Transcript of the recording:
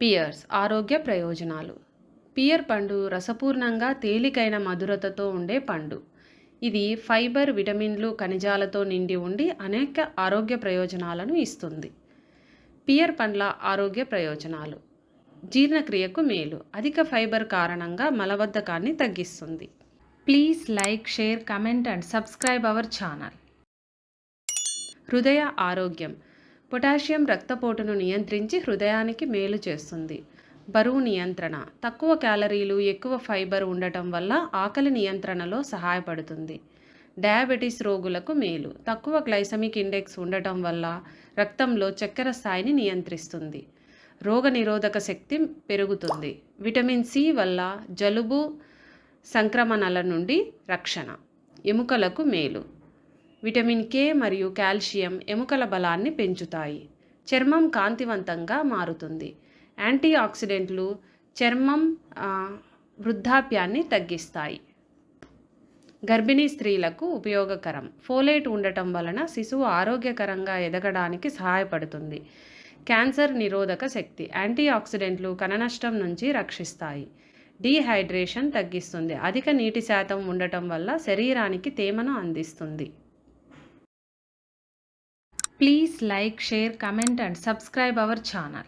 Pierce ఆరోగ్య ప్రయోజనాలు. Pear పండు రసపూర్ణంగా తేలికైన మధురతతో ఉండే పండు. ఇది ఫైబర్ విటమిన్లు ఖనిజాలతో నిండి ఉండి అనేక ఆరోగ్య ప్రయోజనాలను ఇస్తుంది. పియర్ పండ్ల ఆరోగ్య ప్రయోజనాలు. జీర్ణక్రియకు మేలు. అధిక ఫైబర్ కారణంగా మలబద్ధకాన్ని తగ్గిస్తుంది. Please like share comment and subscribe our channel. హృదయ ఆరోగ్యం. పొటాషియం రక్తపోటును నియంత్రించి హృదయానికి మేలు చేస్తుంది. బరువు నియంత్రణ. తక్కువ క్యాలరీలు ఎక్కువ ఫైబర్ ఉండటం వల్ల ఆకలి నియంత్రణలో సహాయపడుతుంది. డయాబెటీస్ రోగులకు మేలు. తక్కువ గ్లైసమిక్ ఇండెక్స్ ఉండటం వల్ల రక్తంలో చక్కెర స్థాయిని నియంత్రిస్తుంది. రోగనిరోధక శక్తి పెరుగుతుంది. విటమిన్ సి వల్ల జలుబు సంక్రమణల నుండి రక్షణ. ఎముకలకు మేలు. విటమిన్ కే మరియు కాల్షియం ఎముకల బలాన్ని పెంచుతాయి. చర్మం కాంతివంతంగా మారుతుంది. యాంటీ ఆక్సిడెంట్లు చర్మం వృద్ధాప్యాన్ని తగ్గిస్తాయి. గర్భిణీ స్త్రీలకు ఉపయోగకరం. ఫోలేట్ ఉండటం వలన శిశువు ఆరోగ్యకరంగా ఎదగడానికి సహాయపడుతుంది. క్యాన్సర్ నిరోధక శక్తి యాంటీ ఆక్సిడెంట్లు కణనష్టం నుంచి రక్షిస్తాయి. డీహైడ్రేషన్ తగ్గిస్తుంది. అధిక నీటి శాతం ఉండటం వల్ల శరీరానికి తేమను అందిస్తుంది. Please like, share, comment and subscribe our channel.